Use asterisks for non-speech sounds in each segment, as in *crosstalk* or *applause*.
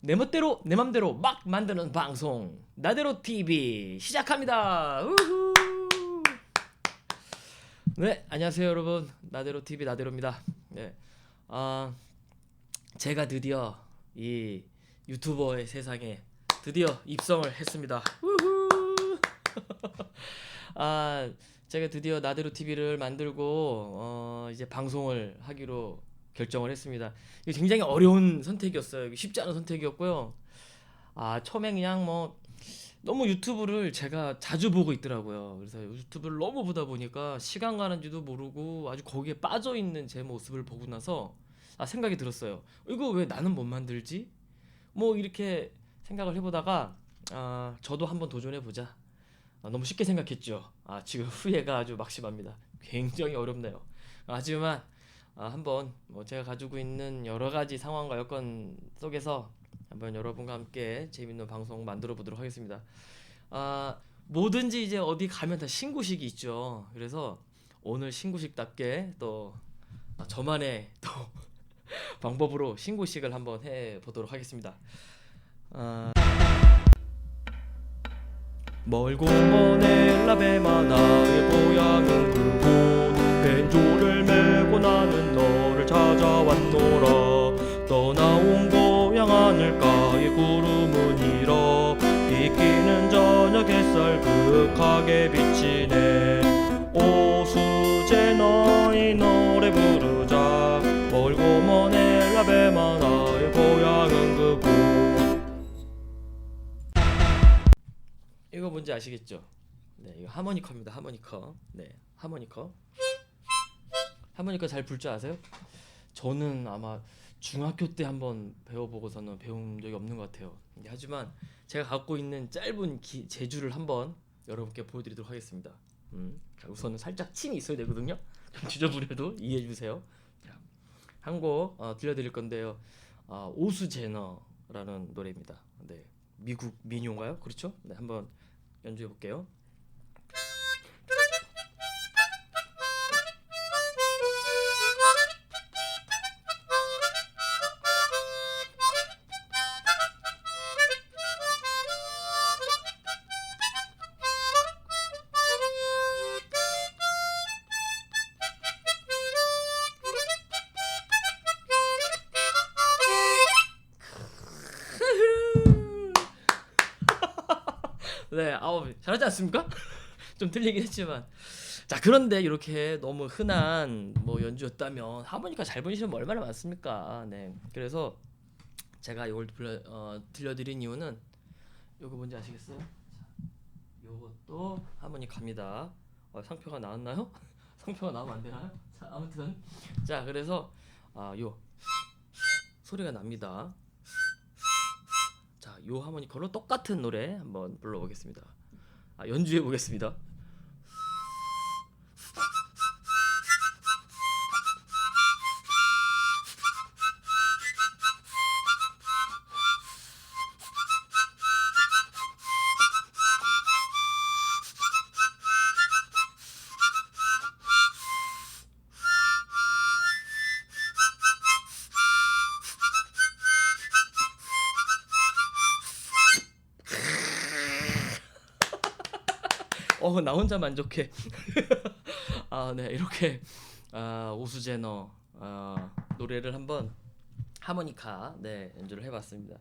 내 멋대로 내 맘대로 막 만드는 방송 나대로 TV 시작합니다. 우후. 네 안녕하세요 여러분 나대로 TV 나대로입니다. 네, 아 제가 드디어 이 유튜버의 세상에 드디어 입성을 했습니다. 우후. *laughs* 아 제가 드디어 나대로 TV를 만들고 어, 이제 방송을 하기로 결정을 했습니다. 굉장히 어려운 선택이었어요. 쉽지 않은 선택이었고요. 아 처음에 그냥 뭐 너무 유튜브를 제가 자주 보고 있더라고요. 그래서 유튜브를 너무 보다 보니까 시간 가는지도 모르고 아주 거기에 빠져 있는 제 모습을 보고 나서 아 생각이 들었어요. 이거 왜 나는 못 만들지? 뭐 이렇게 생각을 해보다가 아 저도 한번 도전해 보자. 아, 너무 쉽게 생각했죠. 아 지금 *laughs* 후회가 아주 막심합니다. 굉장히 어렵네요. 하지만 아, 한번 뭐 제가 가지고 있는 여러 가지 상황과 여건 속에서 한번 여러분과 함께 재밌는 방송 만들어 보도록 하겠습니다. 아, 뭐든지 이제 어디 가면 다 신고식이 있죠. 그래서 오늘 신고식답게 또 아, 저만의 또 *laughs* 방법으로 신고식을 한번 해 보도록 하겠습니다. 아, 멀고 먼 엘라베마 나의 고향은 그곳 벤조를 왔노라 떠나온 고향 하늘가에 구름은 일어 비끼는 저녁 햇살 그윽하게 비치네 오수제 너희 노래 부르자 멀고 먼 엘라베마 나의 고향은 그곳 이거 뭔지 아시겠죠? 네, 이거 하모니커입니다. 하모니커. 네, 하모니커. 하모니커 잘불 줄 아세요? 저는 아마 중학교 때 한번 배워보고서는 배운 적이 없는 것 같아요. 근데 하지만 제가 갖고 있는 짧은 기, 재주를 한번 여러분께 보여드리도록 하겠습니다. 음, 자, 우선은 살짝 침이 있어야 되거든요. *laughs* 좀 지저분해도 이해해 주세요. 한곡 어, 들려드릴 건데요. 아, 오수 제너라는 노래입니다. 네, 미국 민요인가요? 그렇죠? 네, 한번 연주해 볼게요. 네, 아우 잘하지 않습니까? *laughs* 좀 틀리긴 했지만 자 그런데 이렇게 너무 흔한 뭐 연주였다면 하모니카 잘 부시면 얼마나 많습니까? 네, 그래서 제가 이걸 불러, 어, 들려드린 이유는 요거 뭔지 아시겠어요? 자, 요것도 하모니카입니다. 어, 상표가 나왔나요? *laughs* 상표가 나오면 안 되나요? 자 아무튼 자 그래서 아, 요 소리가 납니다. 자, 요 하모니카로 똑같은 노래 한번 불러보겠습니다. 아, 연주해 보겠습니다. 어, 나 혼자 만족해. *laughs* 아, 네, 이렇게 아, 오수제너 아, 노래를 한번 하모니카 네 연주를 해봤습니다.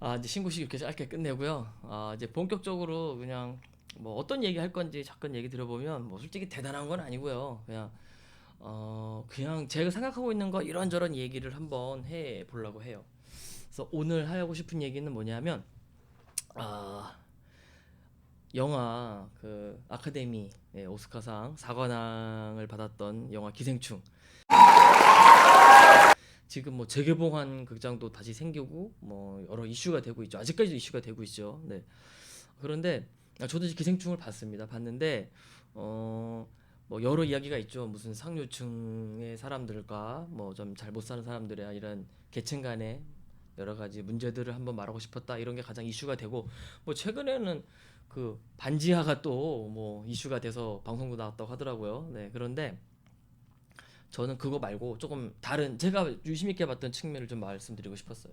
아, 이제 신고식 이렇게 짧게 끝내고요. 아, 이제 본격적으로 그냥 뭐 어떤 얘기 할 건지 잠깐 얘기 들어보면 뭐 솔직히 대단한 건 아니고요. 그냥 어 그냥 제가 생각하고 있는 거 이런저런 얘기를 한번 해 보려고 해요. 그래서 오늘 하고 싶은 얘기는 뭐냐면 아 영화 그 아카데미 예, 오스카상 사관왕을 받았던 영화 기생충. 지금 뭐 재개봉한 극장도 다시 생기고 뭐 여러 이슈가 되고 있죠. 아직까지도 이슈가 되고 있죠. 네. 그런데 아, 저도 기생충을 봤습니다. 봤는데 어 뭐 여러 이야기가 있죠. 무슨 상류층의 사람들과 뭐 좀 잘 못 사는 사람들의 이런 계층 간의 여러 가지 문제들을 한번 말하고 싶었다 이런 게 가장 이슈가 되고 뭐 최근에는 그 반지하가 또 뭐 이슈가 돼서 방송도 나왔다고 하더라고요. 네 그런데 저는 그거 말고 조금 다른 제가 유심 있게 봤던 측면을 좀 말씀드리고 싶었어요.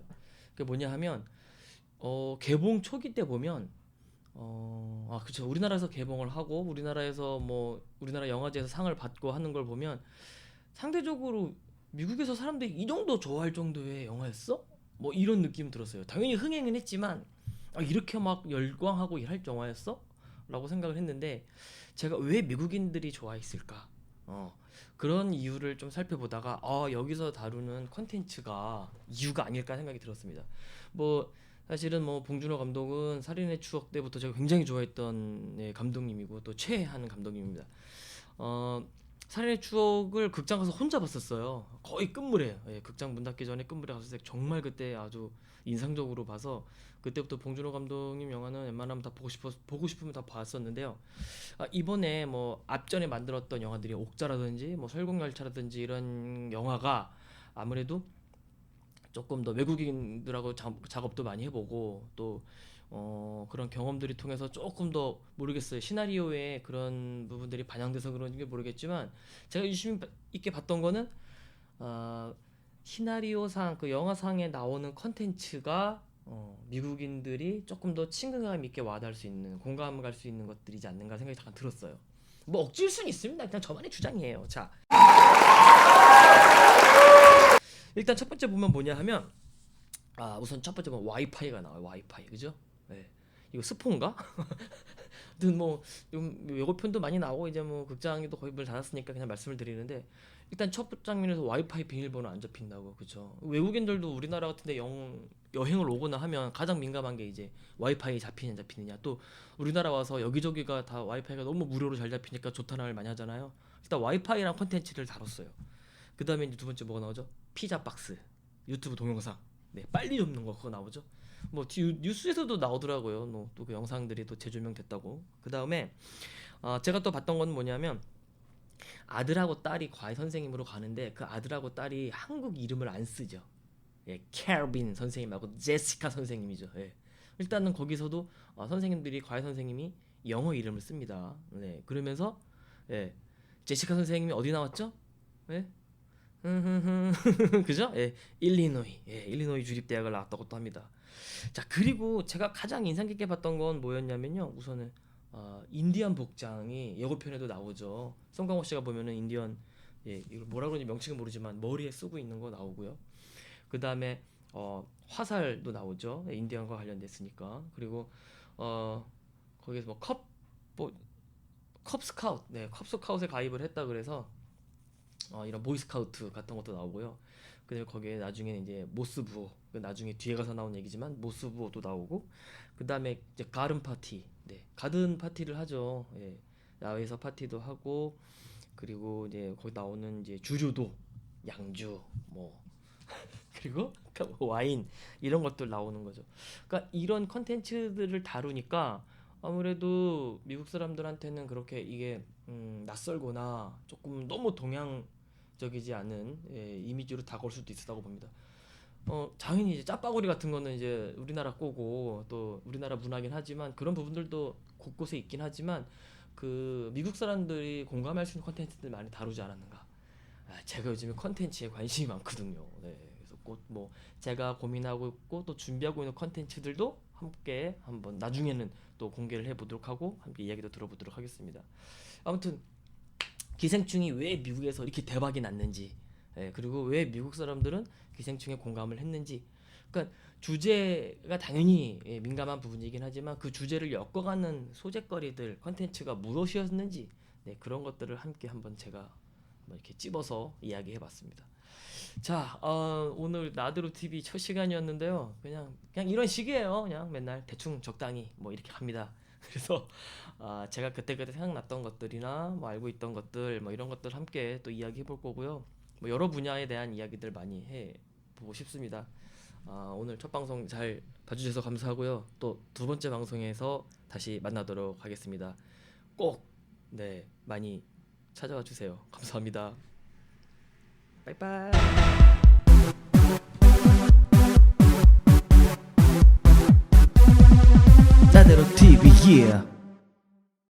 그게 뭐냐 하면 어, 개봉 초기 때 보면 어, 아 그렇죠. 우리나라에서 개봉을 하고 우리나라에서 뭐 우리나라 영화제에서 상을 받고 하는 걸 보면 상대적으로 미국에서 사람들이 이 정도 좋아할 정도의 영화였어? 뭐 이런 느낌 들었어요. 당연히 흥행은 했지만 아, 이렇게 막 열광하고 할 영화였어? 라고 생각을 했는데 제가 왜 미국인들이 좋아했을까? 어, 그런 이유를 좀 살펴보다가 아, 여기서 다루는 컨텐츠가 이유가 아닐까 생각이 들었습니다. 뭐 사실은 뭐 봉준호 감독은 살인의 추억 때부터 제가 굉장히 좋아했던 네, 감독님이고 또 최애하는 감독님입니다. 어, 살인의 추억을 극장 가서 혼자 봤었어요. 거의 끝물에 예, 극장 문 닫기 전에 끝물에 때 정말 그때 아주 인상적으로 봐서 그때부터 봉준호 감독님 영화는 웬만하면 다 보고 싶어 보고 싶으면 다 봤었는데요. 아, 이번에 뭐 앞전에 만들었던 영화들이 옥자라든지 뭐 설국열차라든지 이런 영화가 아무래도 조금 더 외국인들하고 자- 작업도 많이 해보고 또 어, 그런 경험들이 통해서 조금 더 모르겠어요 시나리오에 그런 부분들이 반영돼서 그런지 모르겠지만 제가 유심 있게 봤던 거는 어, 시나리오상 그 영화상에 나오는 컨텐츠가 어, 미국인들이 조금 더 친근감 있게 와닿을 수 있는 공감을 갈수 있는 것들이지 않는가 생각이 잠깐 들었어요. 뭐 억지일 수는 있습니다. 그냥 저만의 주장이에요. 자, 일단 첫 번째 보면 뭐냐 하면 아 우선 첫 번째 보면 와이파이가 나와요. 와이파이 그죠? 네. 이거 스폰가? *laughs* 뭐좀 예고편도 많이 나오고 이제 뭐 극장에도 거의 문 닫았으니까 그냥 말씀을 드리는데 일단 첫 장면에서 와이파이 비밀번호 안 잡힌다고 그죠? 외국인들도 우리나라 같은데 영 여행을 오거나 하면 가장 민감한 게 이제 와이파이 잡히냐 안 잡히느냐 또 우리나라 와서 여기저기가 다 와이파이가 너무 무료로 잘 잡히니까 좋다는 말 많이 하잖아요. 일단 와이파이랑 콘텐츠를 다뤘어요. 그 다음에 이제 두 번째 뭐가 나오죠? 피자 박스 유튜브 동영상 네 빨리 접는 거 그거 나오죠 뭐 뒤- 뉴스에서도 나오더라고요 뭐 또 그 영상들이 또 재조명됐다고 그 다음에 어, 제가 또 봤던 건 뭐냐면 아들하고 딸이 과외 선생님으로 가는데 그 아들하고 딸이 한국 이름을 안 쓰죠 예 캐빈 선생님하고 제시카 선생님이죠 예 일단은 거기서도 어, 선생님들이 과외 선생님이 영어 이름을 씁니다 네 그러면서 예 제시카 선생님이 어디 나왔죠 예 *laughs* 그죠? 예, 일리노이, 예, 일리노이 주립 대학을 나왔다고 또 합니다. 자, 그리고 제가 가장 인상 깊게 봤던 건 뭐였냐면요. 우선은 어, 인디언 복장이 예고편에도 나오죠. 송강호 씨가 보면은 인디언, 예, 이걸 뭐라 그러는지 명칭은 모르지만 머리에 쓰고 있는 거 나오고요. 그 다음에 어, 화살도 나오죠. 예, 인디언과 관련됐으니까. 그리고 어, 거기서 뭐 컵, 뭐 컵 스카우트, 네, 컵 스카우트에 가입을 했다 그래서 어, 이런 보이스카우트 같은 것도 나오고요. 그다음에 거기에 나중에 이제 모스부호, 그 나중에 뒤에 가서 나온 얘기지만 모스부호도 나오고, 그다음에 이제 가든 파티, 네, 가든 파티를 하죠. 예, 야외에서 파티도 하고, 그리고 이제 거기 나오는 이제 주류도, 양주, 뭐 그리고 뭐 와인 이런 것들 나오는 거죠. 그러니까 이런 컨텐츠들을 다루니까 아무래도 미국 사람들한테는 그렇게 이게 음, 낯설거나 조금 너무 동양적이지 않은 예, 이미지로 다가올 수도 있다고 봅니다. 어, 당연히 이제 짜파구리 같은 거는 이제 우리나라 거고 또 우리나라 문화긴 하지만 그런 부분들도 곳곳에 있긴 하지만 그 미국 사람들이 공감할 수 있는 컨텐츠들 많이 다루지 않았는가. 아, 제가 요즘에 컨텐츠에 관심이 많거든요. 네, 곧뭐 제가 고민하고 있고 또 준비하고 있는 컨텐츠들도 함께 한번 나중에는 또 공개를 해보도록 하고 함께 이야기도 들어보도록 하겠습니다. 아무튼 기생충이 왜 미국에서 이렇게 대박이 났는지, 예, 그리고 왜 미국 사람들은 기생충에 공감을 했는지, 그러니까 주제가 당연히 예, 민감한 부분이긴 하지만 그 주제를 엮어가는 소재거리들, 컨텐츠가 무엇이었는지, 네, 그런 것들을 함께 한번 제가 뭐 이렇게 찝어서 이야기해봤습니다. 자, 어, 오늘 나드로 TV 첫 시간이었는데요. 그냥 그냥 이런 식이에요. 그냥 맨날 대충 적당히 뭐 이렇게 합니다. *laughs* 그래서 아, 제가 그때그때 생각났던 것들이나 뭐 알고 있던 것들 뭐 이런 것들 함께 또 이야기해 볼 거고요. 뭐 여러 분야에 대한 이야기들 많이 해 보고 싶습니다. 아, 오늘 첫 방송 잘 봐주셔서 감사하고요. 또 두 번째 방송에서 다시 만나도록 하겠습니다. 꼭 네, 많이 찾아와 주세요. 감사합니다. 빠이빠이. 나대로 TV yeah